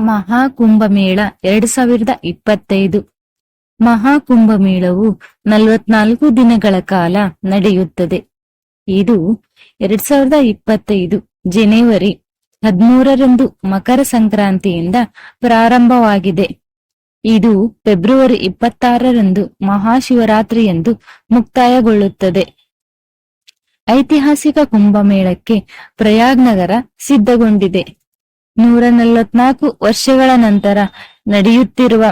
ಮಹಾಕುಂಭಮೇಳ ಎರಡ್ ಸಾವಿರದ ಇಪ್ಪತ್ತೈದು. ಮಹಾಕುಂಭಮೇಳವು ನಲವತ್ನಾಲ್ಕು ದಿನಗಳ ಕಾಲ ನಡೆಯುತ್ತದೆ. ಇದು ಎರಡ್ ಸಾವಿರದ ಇಪ್ಪತ್ತೈದು ಜನವರಿ ಹದಿಮೂರರಂದು ಮಕರ ಸಂಕ್ರಾಂತಿಯಿಂದ ಪ್ರಾರಂಭವಾಗಿದೆ. ಇದು ಫೆಬ್ರವರಿ ಇಪ್ಪತ್ತಾರರಂದು ಮಹಾಶಿವರಾತ್ರಿಯಂದು ಮುಕ್ತಾಯಗೊಳ್ಳುತ್ತದೆ. ಐತಿಹಾಸಿಕ ಕುಂಭಮೇಳಕ್ಕೆ ಪ್ರಯಾಗ್ ನಗರ ಸಿದ್ಧಗೊಂಡಿದೆ. ನೂರ ನಲವತ್ನಾಲ್ಕು ವರ್ಷಗಳ ನಂತರ ನಡೆಯುತ್ತಿರುವ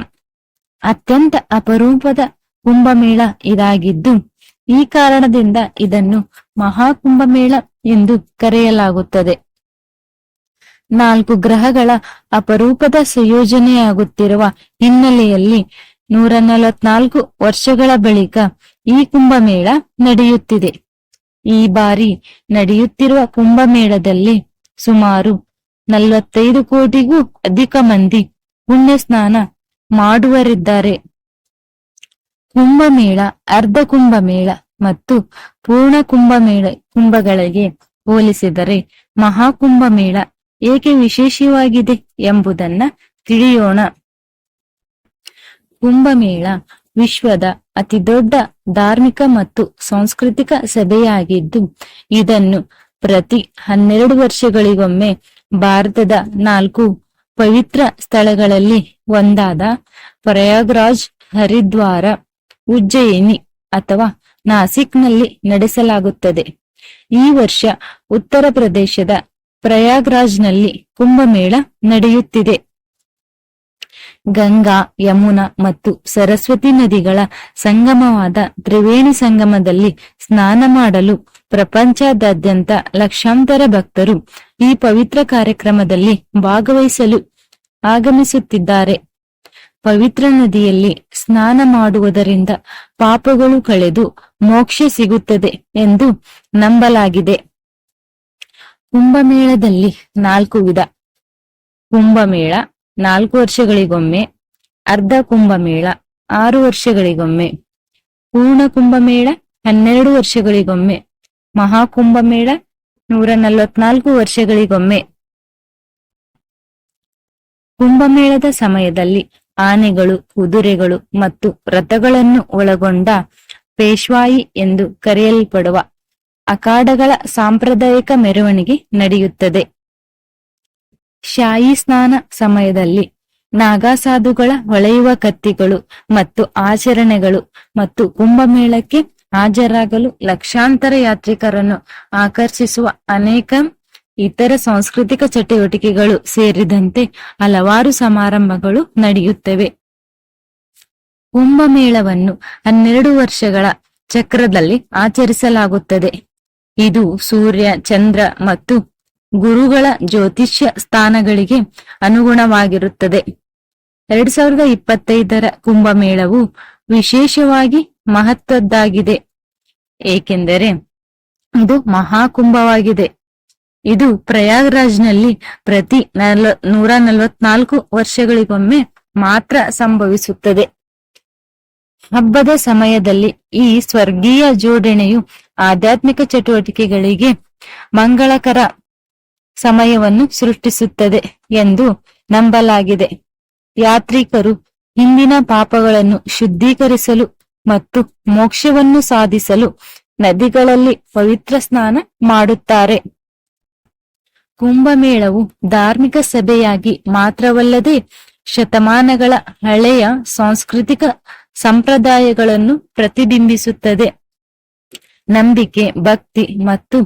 ಅತ್ಯಂತ ಅಪರೂಪದ ಕುಂಭಮೇಳ ಇದಾಗಿದ್ದು, ಈ ಕಾರಣದಿಂದ ಇದನ್ನು ಮಹಾಕುಂಭಮೇಳ ಎಂದು ಕರೆಯಲಾಗುತ್ತದೆ. ನಾಲ್ಕು ಗ್ರಹಗಳ ಅಪರೂಪದ ಸಂಯೋಜನೆಯಾಗುತ್ತಿರುವ ಹಿನ್ನೆಲೆಯಲ್ಲಿ ನೂರ ನಲವತ್ನಾಲ್ಕು ವರ್ಷಗಳ ಬಳಿಕ ಈ ಕುಂಭಮೇಳ ನಡೆಯುತ್ತಿದೆ. ಈ ಬಾರಿ ನಡೆಯುತ್ತಿರುವ ಕುಂಭಮೇಳದಲ್ಲಿ ಸುಮಾರು ನಲವತ್ತೈದು ಕೋಟಿಗೂ ಅಧಿಕ ಮಂದಿ ಪುಣ್ಯ ಸ್ನಾನ ಮಾಡುವರಿದ್ದಾರೆ. ಕುಂಭಮೇಳ, ಅರ್ಧ ಕುಂಭಮೇಳ ಮತ್ತು ಪೂರ್ಣ ಕುಂಭಮೇಳ ಕುಂಭಗಳಿಗೆ ಹೋಲಿಸಿದರೆ ಮಹಾಕುಂಭಮೇಳ ಏಕೆ ವಿಶೇಷವಾಗಿದೆ ಎಂಬುದನ್ನ ತಿಳಿಯೋಣ. ಕುಂಭಮೇಳ ವಿಶ್ವದ ಅತಿದೊಡ್ಡ ಧಾರ್ಮಿಕ ಮತ್ತು ಸಾಂಸ್ಕೃತಿಕ ಸಭೆಯಾಗಿದ್ದು ಇದನ್ನು ಪ್ರತಿ ಹನ್ನೆರಡು ವರ್ಷಗಳಿಗೊಮ್ಮೆ ಭಾರತದ ನಾಲ್ಕು ಪವಿತ್ರ ಸ್ಥಳಗಳಲ್ಲಿ ಒಂದಾದ ಪ್ರಯಾಗ್ರಾಜ್ ಹರಿದ್ವಾರ, ಉಜ್ಜಯಿನಿ ಅಥವಾ ನಾಸಿಕ್ನಲ್ಲಿ ನಡೆಸಲಾಗುತ್ತದೆ. ಈ ವರ್ಷ ಉತ್ತರ ಪ್ರದೇಶದ ಪ್ರಯಾಗ್ರಾಜ್ನಲ್ಲಿ ಕುಂಭಮೇಳ ನಡೆಯುತ್ತಿದೆ. ಗಂಗಾ, ಯಮುನಾ ಮತ್ತು ಸರಸ್ವತಿ ನದಿಗಳ ಸಂಗಮವಾದ ತ್ರಿವೇಣಿ ಸಂಗಮದಲ್ಲಿ ಸ್ನಾನ ಮಾಡಲು ಪ್ರಪಂಚದಾದ್ಯಂತ ಲಕ್ಷಾಂತರ ಭಕ್ತರು ಈ ಪವಿತ್ರ ಕಾರ್ಯಕ್ರಮದಲ್ಲಿ ಭಾಗವಹಿಸಲು ಆಗಮಿಸುತ್ತಿದ್ದಾರೆ. ಪವಿತ್ರ ನದಿಯಲ್ಲಿ ಸ್ನಾನ ಮಾಡುವುದರಿಂದ ಪಾಪಗಳು ಕಳೆದು ಮೋಕ್ಷ ಸಿಗುತ್ತದೆ ಎಂದು ನಂಬಲಾಗಿದೆ. ಕುಂಭಮೇಳದಲ್ಲಿ ನಾಲ್ಕು ವಿಧ. ಕುಂಭಮೇಳ ನಾಲ್ಕು ವರ್ಷಗಳಿಗೊಮ್ಮೆ, ಅರ್ಧ ಕುಂಭಮೇಳ ಆರು ವರ್ಷಗಳಿಗೊಮ್ಮೆ, ಪೂರ್ಣ ಕುಂಭಮೇಳ ಹನ್ನೆರಡು ವರ್ಷಗಳಿಗೊಮ್ಮೆ ಮಹಾಕುಂಭಮೇಳ ನೂರ ನಲವತ್ನಾಲ್ಕು ವರ್ಷಗಳಿಗೊಮ್ಮೆ. ಕುಂಭಮೇಳದ ಸಮಯದಲ್ಲಿ ಆನೆಗಳು, ಕುದುರೆಗಳು ಮತ್ತು ರಥಗಳನ್ನು ಒಳಗೊಂಡ ಪೇಶ್ವಾಯಿ ಎಂದು ಕರೆಯಲ್ಪಡುವ ಅಖಾಡಗಳ ಸಾಂಪ್ರದಾಯಿಕ ಮೆರವಣಿಗೆ ನಡೆಯುತ್ತದೆ. ಶಾಯಿ ಸ್ನಾನ ಸಮಯದಲ್ಲಿ ನಾಗಾಸಾಧುಗಳ ಹೊಳೆಯುವ ಕತ್ತಿಗಳು ಮತ್ತು ಆಚರಣೆಗಳು ಮತ್ತು ಕುಂಭಮೇಳಕ್ಕೆ ಹಾಜರಾಗಲು ಲಕ್ಷಾಂತರ ಯಾತ್ರಿಕರನ್ನು ಆಕರ್ಷಿಸುವ ಅನೇಕ ಇತರ ಸಾಂಸ್ಕೃತಿಕ ಚಟುವಟಿಕೆಗಳು ಸೇರಿದಂತೆ ಹಲವಾರು ಸಮಾರಂಭಗಳು ನಡೆಯುತ್ತವೆ. ಕುಂಭಮೇಳವನ್ನು ಹನ್ನೆರಡು ವರ್ಷಗಳ ಚಕ್ರದಲ್ಲಿ ಆಚರಿಸಲಾಗುತ್ತದೆ. ಇದು ಸೂರ್ಯ, ಚಂದ್ರ ಮತ್ತು ಗುರುಗಳ ಜ್ಯೋತಿಷ್ಯ ಸ್ಥಾನಗಳಿಗೆ ಅನುಗುಣವಾಗಿರುತ್ತದೆ. ಎರಡ್ ಸಾವಿರದ ಇಪ್ಪತ್ತೈದರ ಕುಂಭಮೇಳವು ವಿಶೇಷವಾಗಿ ಮಹತ್ವದ್ದಾಗಿದೆ ಏಕೆಂದರೆ ಇದು ಮಹಾಕುಂಭವಾಗಿದೆ. ಇದು ಪ್ರಯಾಗ್ರಾಜ್ನಲ್ಲಿ ಪ್ರತಿ ನಲ, ನೂರ ನಲವತ್ನಾಲ್ಕು ವರ್ಷಗಳಿಗೊಮ್ಮೆ ಮಾತ್ರ ಸಂಭವಿಸುತ್ತದೆ. ಹಬ್ಬದ ಸಮಯದಲ್ಲಿ ಈ ಸ್ವರ್ಗೀಯ ಜೋಡಣೆಯು ಆಧ್ಯಾತ್ಮಿಕ ಚಟುವಟಿಕೆಗಳಿಗೆ ಮಂಗಳಕರ ಸಮಯವನ್ನು ಸೃಷ್ಟಿಸುತ್ತದೆ ಎಂದು ನಂಬಲಾಗಿದೆ. ಯಾತ್ರಿಕರು ಹಿಂದಿನ ಪಾಪಗಳನ್ನು ಶುದ್ಧೀಕರಿಸಲು ಮತ್ತು ಮೋಕ್ಷವನ್ನು ಸಾಧಿಸಲು ನದಿಗಳಲ್ಲಿ ಪವಿತ್ರ ಸ್ನಾನ ಮಾಡುತ್ತಾರೆ. ಕುಂಭಮೇಳವು ಧಾರ್ಮಿಕ ಸಭೆಯಾಗಿ ಮಾತ್ರವಲ್ಲದೆ ಶತಮಾನಗಳ ಹಳೆಯ ಸಾಂಸ್ಕೃತಿಕ ಸಂಪ್ರದಾಯಗಳನ್ನು ಪ್ರತಿಬಿಂಬಿಸುತ್ತದೆ. ನಂಬಿಕೆ, ಭಕ್ತಿ ಮತ್ತು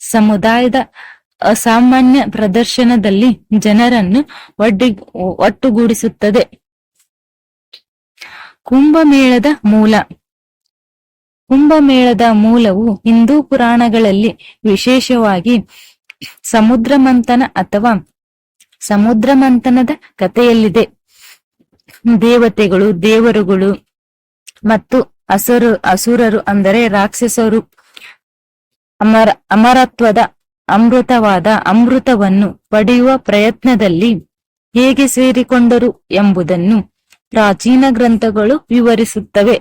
ಸಮುದಾಯದ ಅಸಾಮಾನ್ಯ ಪ್ರದರ್ಶನದಲ್ಲಿ ಜನರನ್ನು ಒಡ್ಡಿ ಒಟ್ಟುಗೂಡಿಸುತ್ತದೆ. ಕುಂಭಮೇಳದ ಮೂಲ. ಕುಂಭಮೇಳದ ಮೂಲವು ಹಿಂದೂ ಪುರಾಣಗಳಲ್ಲಿ ವಿಶೇಷವಾಗಿ ಸಮುದ್ರ ಮಂಥನ ಅಥವಾ ಸಮುದ್ರ ಮಂಥನದ ಕಥೆಯಲ್ಲಿದೆ. ದೇವತೆಗಳು, ದೇವರುಗಳು ಮತ್ತು ಅಸುರು, ಅಸುರರು ಅಂದರೆ ರಾಕ್ಷಸರು ಅಮರ, ಅಮರತ್ವದ ಅಮೃತವಾದ ಅಮೃತವನ್ನು ಪಡೆಯುವ ಪ್ರಯತ್ನದಲ್ಲಿ ಹೇಗೆ ಸೇರಿಕೊಂಡರು ಎಂಬುದನ್ನು ಪ್ರಾಚೀನ ಗ್ರಂಥಗಳು ವಿವರಿಸುತ್ತವೆ.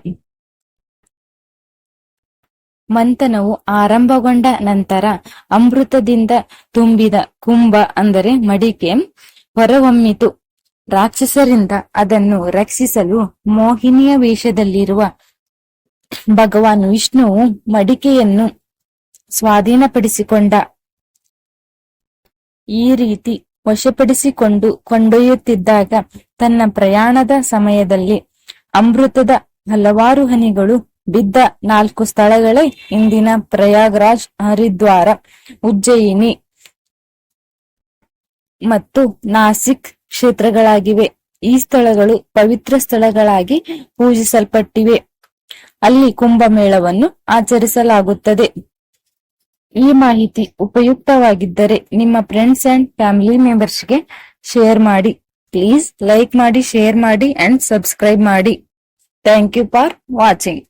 ಮಂಥನವು ಆರಂಭಗೊಂಡ ನಂತರ ಅಮೃತದಿಂದ ತುಂಬಿದ ಕುಂಭ ಅಂದರೆ ಮಡಿಕೆ ಹೊರಹೊಮ್ಮಿತು. ರಾಕ್ಷಸರಿಂದ ಅದನ್ನು ರಕ್ಷಿಸಲು ಮೋಹಿನಿಯ ವೇಷದಲ್ಲಿರುವ ಭಗವಾನ್ ವಿಷ್ಣುವು ಮಡಿಕೆಯನ್ನು ಸ್ವಾಧೀನಪಡಿಸಿಕೊಂಡ ಈ ರೀತಿ ವಶಪಡಿಸಿಕೊಂಡು ಕೊಂಡೊಯ್ಯುತ್ತಿದ್ದಾಗ ತನ್ನ ಪ್ರಯಾಣದ ಸಮಯದಲ್ಲಿ ಅಮೃತದ ಹಲವಾರು ಹನಿಗಳು ಬಿದ್ದ ನಾಲ್ಕು ಸ್ಥಳಗಳೇ ಇಂದಿನ ಪ್ರಯಾಗ್ರಾಜ್, ಹರಿದ್ವಾರ, ಉಜ್ಜಯಿನಿ ಮತ್ತು ನಾಸಿಕ್ ಕ್ಷೇತ್ರಗಳಾಗಿವೆ. ಈ ಸ್ಥಳಗಳು ಪವಿತ್ರ ಸ್ಥಳಗಳಾಗಿ ಪೂಜಿಸಲ್ಪಟ್ಟಿವೆ. ಅಲ್ಲಿ ಕುಂಭಮೇಳವನ್ನು ಆಚರಿಸಲಾಗುತ್ತದೆ. ಈ ಮಾಹಿತಿ ಉಪಯುಕ್ತವಾಗಿದ್ದರೆ ನಿಮ್ಮ ಫ್ರೆಂಡ್ಸ್ ಅಂಡ್ ಫ್ಯಾಮಿಲಿ ಮೆಂಬರ್ಸ್ಗೆ ಶೇರ್ ಮಾಡಿ. ಪ್ಲೀಸ್ ಲೈಕ್ ಮಾಡಿ ಶೇರ್ ಮಾಡಿ ಅಂಡ್ ಸಬ್ಸ್ಕ್ರೈಬ್ ಮಾಡಿ. Thank you for watching